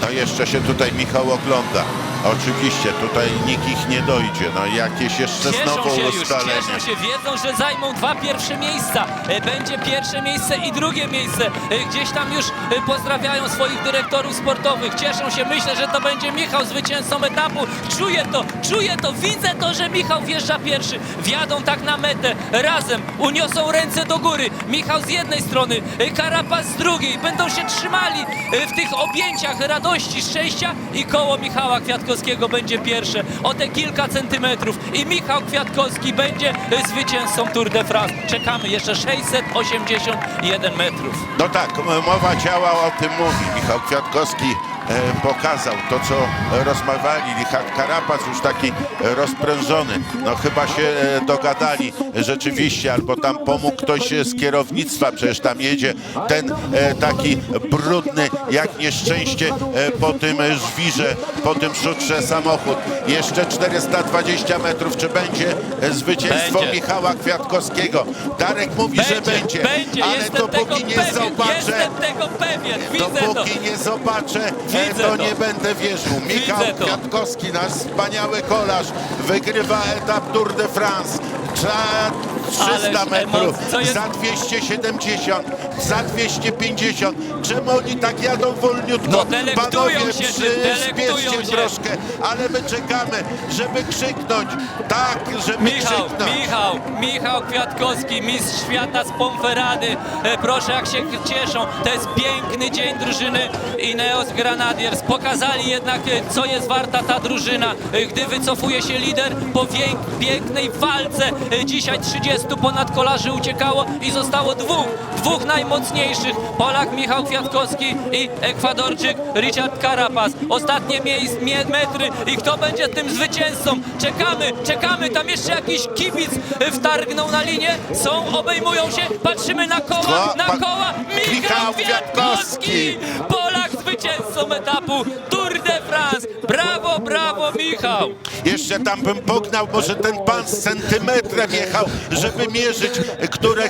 No jeszcze się tutaj Michał ogląda. Oczywiście tutaj nikt ich nie dojdzie. No jakieś jeszcze Cieszą znowu się już, ustalenie. cieszą się, wiedzą, że zajmą dwa pierwsze miejsca. E, Będzie pierwsze miejsce i drugie miejsce. E, Gdzieś tam już e, pozdrawiają swoich dyrektorów sportowych. Cieszą się, myślę, że to będzie Michał zwycięzcą etapu. Czuję to, czuję to, widzę to, że Michał wjeżdża pierwszy. Wjadą tak na metę, razem, uniosą ręce do góry. Michał z jednej strony, e, Karapas z drugiej. Będą się trzymali e, w tych objęciach radości, szczęścia i koło Michała Kwiatkowskiego będzie pierwsze o te kilka centymetrów i Michał Kwiatkowski będzie zwycięzcą Tour de France. Czekamy jeszcze 681 metrów. No tak, mowa ciała o tym mówi. Michał Kwiatkowski pokazał to, co rozmawiali. Richard Karapas już taki e, rozprężony. No chyba się e, dogadali rzeczywiście, albo tam pomógł ktoś e, z kierownictwa, przecież tam jedzie ten e, taki brudny jak nieszczęście e, po tym e, żwirze, po tym szutrze samochód. Jeszcze 420 metrów, czy będzie e, zwycięstwo Będzie. Michała Kwiatkowskiego? Darek mówi, że będzie, będzie, ale jestem tego dopóki nie pewien, zobaczę, to. Dopóki nie zobaczę, e, Widzę to to. nie będę wierzył. Michał Widzę to. Kwiatkowski, nasz wspaniały kolarz, wygrywa etap Tour de France. Za 300 Ależ metrów, za 270, za 250. Czemu oni tak jadą wolniutko? No, Panowie, się przyspieszcie się. troszkę, ale my czekamy, żeby krzyknąć. Tak, żeby Michał, krzyknąć. Michał, Michał Kwiatkowski, mistrz świata z Ponferrady. E, Proszę, jak się cieszą. To jest piękny dzień drużyny Ineos Granadiers. Pokazali jednak, e, co jest warta ta drużyna, e, gdy wycofuje się lider po pięknej walce. Dzisiaj 30 ponad kolarzy uciekało i zostało dwóch, dwóch najmocniejszych. Polak Michał Kwiatkowski i Ekwadorczyk Richard Carapaz. Ostatnie miejsc, mie- metry i kto będzie tym zwycięzcą? Czekamy, czekamy, tam jeszcze jakiś kibic e, wtargnął na linię. Są, obejmują się, patrzymy na koła, Ko- na koła. Michał Michał Kwiatkowski! Polak zwycięzcą etapu Michał! Jeszcze tam bym pognał, może ten pan z centymetrem jechał, żeby mierzyć, które